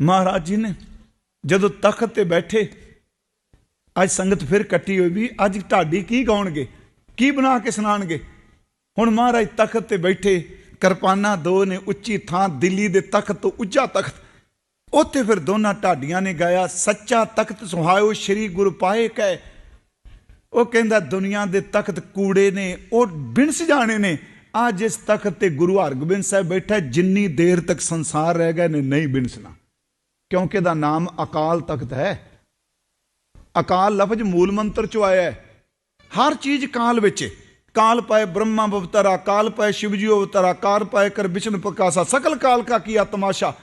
ਮਹਾਰਾਜ ਜੀ ਨੇ ਜਦੋਂ ਤਖਤ ਤੇ ਬੈਠੇ, ਅੱਜ ਸੰਗਤ ਫਿਰ ਇਕੱਠੀ ਹੋਈ ਵੀ ਅੱਜ ਢਾਡੀ ਕੀ ਗਾਉਣਗੇ, ਕੀ ਬਣਾ ਕੇ ਸੁਣਾਣਗੇ ਹੁਣ ਮਹਾਰਾਜ ਤਖਤ ਤੇ ਬੈਠੇ, ਕਿਰਪਾਨਾਂ ਦੋ ਨੇ ਉੱਚੀ ਥਾਂ ਦਿੱਲੀ ਦੇ ਤਖਤ ਤੋਂ ਉੱਚਾ ਤਖਤ, ਉੱਥੇ ਫਿਰ ਦੋਨਾਂ ਢਾਡੀਆਂ ਨੇ ਗਾਇਆ, ਸੱਚਾ ਤਖਤ ਸੁਹਾਇਓ ਸ੍ਰੀ ਗੁਰੂ ਪਾਏ ਕੈ। ਉਹ ਕਹਿੰਦਾ, ਦੁਨੀਆ ਦੇ ਤਖਤ ਕੂੜੇ ਨੇ, ਉਹ ਬਿਨਸ ਜਾਣੇ ਨੇ। ਆ ਇਸ ਤਖਤ ਤੇ ਗੁਰੂ ਹਰਗੋਬਿੰਦ ਸਾਹਿਬ ਬੈਠਾ, ਜਿੰਨੀ ਦੇਰ ਤੱਕ ਸੰਸਾਰ ਰਹਿ ਗਿਆ ਨੇ, ਨਹੀਂ ਬਿਨਸਣਾ। ਕਿਉਂਕਿ ਇਹਦਾ ਨਾਮ ਅਕਾਲ ਤਖਤ ਹੈ। ਅਕਾਲ ਲਫ਼ਜ਼ ਮੂਲ ਮੰਤਰ ਚੋਂ ਆਇਆ ਹੈ। ਹਰ ਚੀਜ਼ ਕਾਲ ਵਿੱਚ, ਕਾਲ ਪਾਏ ਬ੍ਰਹਮਾ ਅਵਤਾਰਾ, ਕਾਲ ਪਾਏ ਸ਼ਿਵਜੀ ਅਵਤਾਰਾ, ਕਾਲ ਪਾਏ ਕਰ ਵਿਸ਼ਨ ਪ੍ਰਕਾਸ਼ਾ, ਸਕਲ ਕਾਲ ਕਾ ਕੀ ਤਮਾਸ਼ਾ।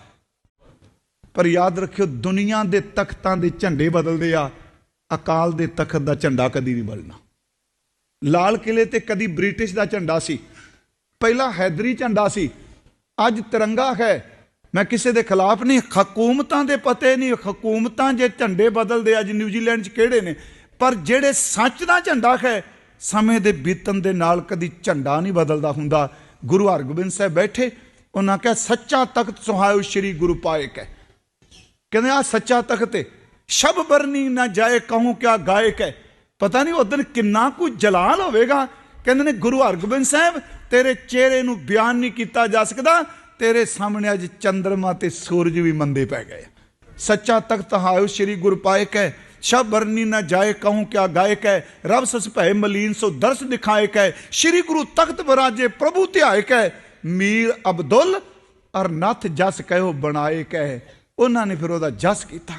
ਪਰ ਯਾਦ ਰੱਖਿਓ, ਦੁਨੀਆ ਦੇ ਤਖਤਾਂ ਦੇ ਝੰਡੇ ਬਦਲਦੇ ਆ, ਅਕਾਲ ਦੇ ਤਖਤ ਦਾ ਝੰਡਾ ਕਦੀ ਨਹੀਂ ਬਦਲਣਾ। ਲਾਲ ਕਿਲੇ ਤੇ ਕਦੀ ਬ੍ਰਿਟਿਸ਼ ਦਾ ਝੰਡਾ ਸੀ। ਪਹਿਲਾਂ ਹੈਦਰੀ ਝੰਡਾ ਸੀ, ਅੱਜ ਤਿਰੰਗਾ ਹੈ। ਮੈਂ ਕਿਸੇ ਦੇ ਖਿਲਾਫ ਨਹੀਂ, ਹਕੂਮਤਾਂ ਦੇ ਪਤੇ ਨਹੀਂ, ਹਕੂਮਤਾਂ ਜੇ ਝੰਡੇ ਬਦਲਦੇ ਅੱਜ ਨਿਊਜ਼ੀਲੈਂਡ 'ਚ ਕਿਹੜੇ ਨੇ? ਪਰ ਜਿਹੜੇ ਸੱਚ ਦਾ ਝੰਡਾ ਹੈ, ਸਮੇਂ ਦੇ ਬੀਤਣ ਦੇ ਨਾਲ ਕਦੀ ਝੰਡਾ ਨਹੀਂ ਬਦਲਦਾ ਹੁੰਦਾ। ਗੁਰੂ ਹਰਗੋਬਿੰਦ ਸਾਹਿਬ ਬੈਠੇ, ਉਹਨਾਂ ਕਿਹਾ, ਸੱਚਾ ਤਖਤ ਸੁਹਾਇਓ ਸ੍ਰੀ ਗੁਰੂ ਪਾਇਕ ਹੈ। ਕਹਿੰਦੇ ਆ ਸੱਚਾ ਤਖਤ ਹੈ ਸ਼ਬ ਬਰਨੀ ਨਾ ਜਾਏ, ਕਹੂੰ ਕਿਆ ਗਾਇਕ ਹੈ। ਪਤਾ ਨਹੀਂ ਉਦੋਂ ਕਿੰਨਾ ਕੁ ਜਲਾਲ ਹੋਵੇਗਾ। ਕਹਿੰਦੇ ਨੇ, ਗੁਰੂ ਹਰਗੋਬਿੰਦ ਸਾਹਿਬ, ਤੇਰੇ ਚਿਹਰੇ ਨੂੰ ਬਿਆਨ ਨਹੀਂ ਕੀਤਾ ਜਾ ਸਕਦਾ ਤੇਰੇ ਸਾਹਮਣੇ ਅੱਜ ਚੰਦਰਮਾ ਤੇ ਸੂਰਜ ਵੀ ਮੰਦੇ ਪੈ ਗਏ। ਸੱਚਾ ਤਖਤ ਹਾਇਓ ਸ੍ਰੀ ਗੁਰੂ ਪਾਇਕ ਹੈ। ਸ਼ਬ ਬਰਨੀ ਨਾ ਜਾਏ, ਕਹੂੰ ਕਿਆ ਗਾਇਕ ਹੈ। ਰਬ ਸਸ ਭੈ ਮਲੀਨ, ਸੋ ਦਰਸ ਦਿਖਾਇਕ ਹੈ। ਸ੍ਰੀ ਗੁਰੂ ਤਖਤ ਬਰਾਜੇ ਪ੍ਰਭੂ ਧਿਆਇਕ ਹੈ। ਮੀਰ ਅਬਦੁੱਲ ਅਰ ਨਥ ਜਸ ਕਹਿਓ ਬਣਾਇਕ ਹੈ। ਉਹਨਾਂ ਨੇ ਫਿਰ ਉਹਦਾ ਜਸ ਕੀਤਾ।